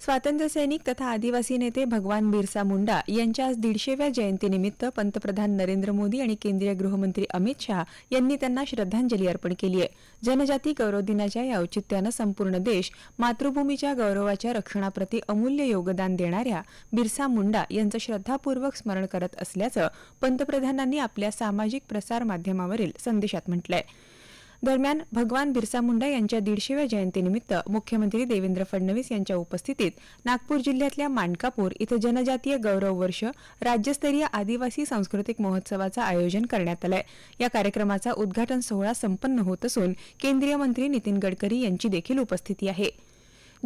स्वातंत्र्यसैनिक तथा आदिवासी नेते भगवान बिरसा मुंडा यांच्या आज दीडशेव्या जयंतीनिमित्त पंतप्रधान नरेंद्र मोदी आणि केंद्रीय गृहमंत्री अमित शहा यांनी त्यांना श्रद्धांजली अर्पण केली आहे. जनजाती गौरव दिनाच्या या औचित्यानं संपूर्ण देश मातृभूमीच्या गौरवाच्या रक्षणाप्रती अमूल्य योगदान देणाऱ्या बिरसा मुंडा यांचं श्रद्धापूर्वक स्मरण करत असल्याचं पंतप्रधानांनी आपल्या सामाजिक प्रसार माध्यमावरील संदेशात म्हटलंय. दरम्यान भगवान बिरसा मुंडा यांच्या दीडशेव्या जयंतीनिमित्त मुख्यमंत्री देवेंद्र फडणवीस यांच्या उपस्थितीत नागपूर जिल्ह्यातल्या मानकापूर इथं जनजातीय गौरव वर्ष राज्यस्तरीय आदिवासी सांस्कृतिक महोत्सवाचं आयोजन करण्यात आलंय. या कार्यक्रमाचा उद्घाटन सोहळा संपन्न होत असून केंद्रीय मंत्री नितीन गडकरी यांची देखील उपस्थिती आहे.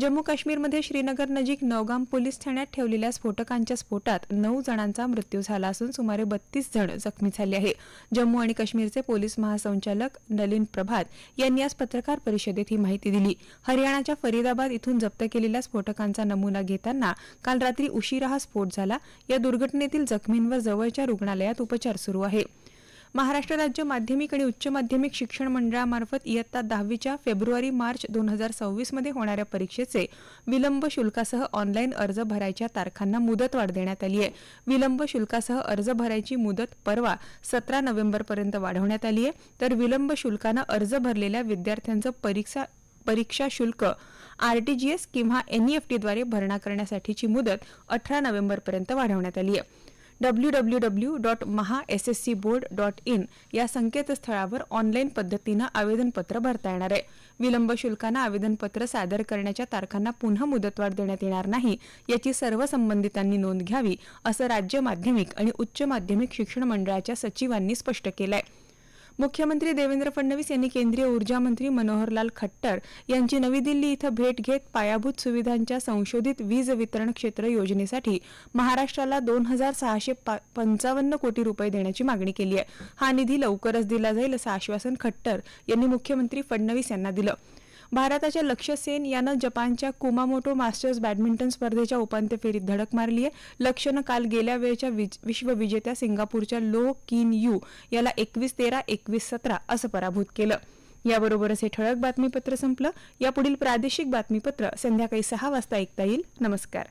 जम्मू काश्मीरमध्ये श्रीनगर नजीक नौगाम पोलीस ठाण्यात ठेवलेल्या स्फोटकांच्या स्फोटात नऊ जणांचा मृत्यू झाला असून सुमारे बत्तीस जण जखमी झाले आहे जम्मू आणि काश्मीरचे पोलीस महासंचालक नलिन प्रभात यांनी आज पत्रकार परिषदेत ही माहिती दिली. हरियाणाच्या फरीदाबाद इथून जप्त केलेल्या स्फोटकांचा नमुना घेताना काल रात्री उशिरा हा स्फोट झाला. या दुर्घटनेतील जखमींवर जवळच्या रुग्णालयात उपचार सुरू आहे. महाराष्ट्र राज्य माध्यमिक आणि उच्च माध्यमिक शिक्षण मंडळामार्फत इयत्ता दहावीच्या फेब्रुवारी मार्च दोन हजार सव्वीसमध्ये होणाऱ्या परीक्षेचे विलंब शुल्कासह ऑनलाईन अर्ज भरायच्या तारखांना मुदतवाढ देण्यात आली आहे. विलंब शुल्कासह अर्ज भरायची मुदत परवा सतरा नोव्हेंबरपर्यंत वाढवण्यात आली आहे. तर विलंब शुल्कानं अर्ज भरलेल्या विद्यार्थ्यांचं परीक्षा परीक्षा शुल्क आरटीजीएस किंवा एनईएफटीद्वारे भरणा करण्यासाठीची मुदत अठरा नोव्हेंबरपर्यंत वाढवण्यात आली आहे. W W W dot Maha S S C board dot in या संकेतस्थळावर ऑनलाईन पद्धतीनं आवेदनपत्र भरता येणार आहे. विलंब शुल्कानं आवेदनपत्र सादर करण्याच्या तारखांना पुन्हा मुदतवाढ देण्यात येणार नाही याची सर्व संबंधितांनी नोंद घ्यावी असं राज्य माध्यमिक आणि उच्च माध्यमिक शिक्षण मंडळाच्या सचिवांनी स्पष्ट केलं आहे मुख्यमंत्री देवेंद्र फडणवीस यांनी केंद्रीय ऊर्जा मंत्री मनोहरलाल खट्टर यांची नवी दिल्ली इथं भेट घेत पायाभूत सुविधांच्या संशोधित वीज वितरण क्षेत्र योजनेसाठी महाराष्ट्राला दोन हजार सहाशे पा- पंचावन्न कोटी रुपये देण्याची मागणी केली आहे. हा निधी लवकरच दिला जाईल असं आश्वासन खट्टर यांनी मुख्यमंत्री फडणवीस यांना दिलं. भारताच्या लक्ष्य सेन यानं जपानच्या कुमामोटो मास्टर्स बॅडमिंटन स्पर्धेच्या उपांत्य फेरीत धडक मारली आहे. लक्ष्यनं काल गेल्या वेळच्या विज- विश्वविजेत्या सिंगापूरच्या लो किन यू याला एकवीस तेरा एकवीस सतरा असं पराभूत केलं. याबरोबरच हे ठळक बातमीपत्र संपलं. यापुढील प्रादेशिक बातमीपत्र संध्याकाळी सहा वाजता ऐकता येईल. नमस्कार.